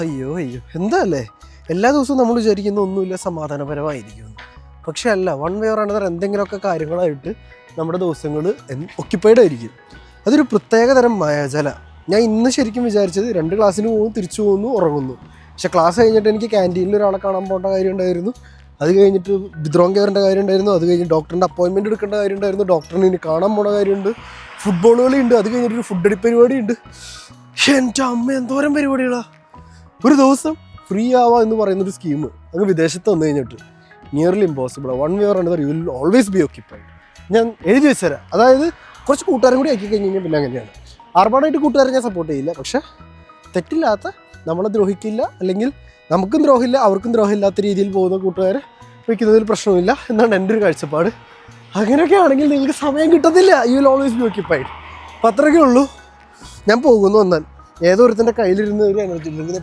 അയ്യോ അയ്യോ. എന്താ അല്ലേ എല്ലാ ദിവസവും നമ്മൾ വിചാരിക്കുന്ന ഒന്നുമില്ല സമാധാനപരമായിരിക്കും പക്ഷെ അല്ല വൺ വേർ ഓർ അനദർ എന്തെങ്കിലുമൊക്കെ കാര്യങ്ങളായിട്ട് നമ്മുടെ ദിവസങ്ങൾ ഒക്കിപ്പൈഡ് ആയിരിക്കും. അതൊരു പ്രത്യേക തരം മായാജല. ഞാൻ ഇന്ന് ശരിക്കും വിചാരിച്ചത് രണ്ട് ക്ലാസ്സിന് പോകുന്നു തിരിച്ചു പോകുന്നു ഉറങ്ങുന്നു. പക്ഷെ ക്ലാസ് കഴിഞ്ഞിട്ട് എനിക്ക് ക്യാന്റീനിൽ ഒരാളെ കാണാൻ പോകേണ്ട കാര്യം ഉണ്ടായിരുന്നു. അത് കഴിഞ്ഞിട്ട് വിദ്രോം കയറേണ്ട കാര്യം ഉണ്ടായിരുന്നു. അത് കഴിഞ്ഞ് ഡോക്ടറിന്റെ അപ്പോയിൻമെന്റ് എടുക്കേണ്ട കാര്യം ഉണ്ടായിരുന്നു. ഡോക്ടറിനെ ഇനി കാണാൻ പോണ കാര്യമുണ്ട്. ഫുട്ബോൾ കളി ഉണ്ട്. അത് കഴിഞ്ഞിട്ട് ഒരു ഫുഡ് അടി പരിപാടി ഉണ്ട് എന്റെ അമ്മ എന്തോരം പരിപാടികളാ? ഒരു ദിവസം ഫ്രീ ആവാ എന്ന് പറയുന്ന ഒരു സ്കീം അങ്ങ് വിദേശത്ത് വന്നു കഴിഞ്ഞിട്ട് nearly impossible one way or you will always be occupied ഞാൻ എഴുതി വെച്ചുതരാം. അതായത് കുറച്ച് കൂട്ടുകാരും കൂടി ആക്കി കഴിഞ്ഞ് കഴിഞ്ഞാൽ പിന്നെ അങ്ങനെയാണ്. ആർഭാടായിട്ട് കൂട്ടുകാരെ ഞാൻ സപ്പോർട്ട് ചെയ്യില്ല. പക്ഷേ തെറ്റില്ലാത്ത നമ്മളെ ദ്രോഹിക്കില്ല അല്ലെങ്കിൽ നമുക്കും ദ്രോഹമില്ല അവർക്കും ദ്രോഹമില്ലാത്ത രീതിയിൽ പോകുന്ന കൂട്ടുകാരെ വയ്ക്കുന്നതിൽ പ്രശ്നമില്ല എന്നാണ് എന്റെ ഒരു കാഴ്ചപ്പാട്. അങ്ങനെയൊക്കെ ആണെങ്കിൽ നിങ്ങൾക്ക് സമയം കിട്ടത്തില്ല. You will always be occupied അപ്പം അത്രയൊക്കെ ഉള്ളൂ. ഞാൻ പോകുന്നു വന്നാൽ. ഏതോ ഒരുത്തന്റെ കയ്യിലിരുന്ന് ഒരു എനർജി ഡ്രിങ്കിനെ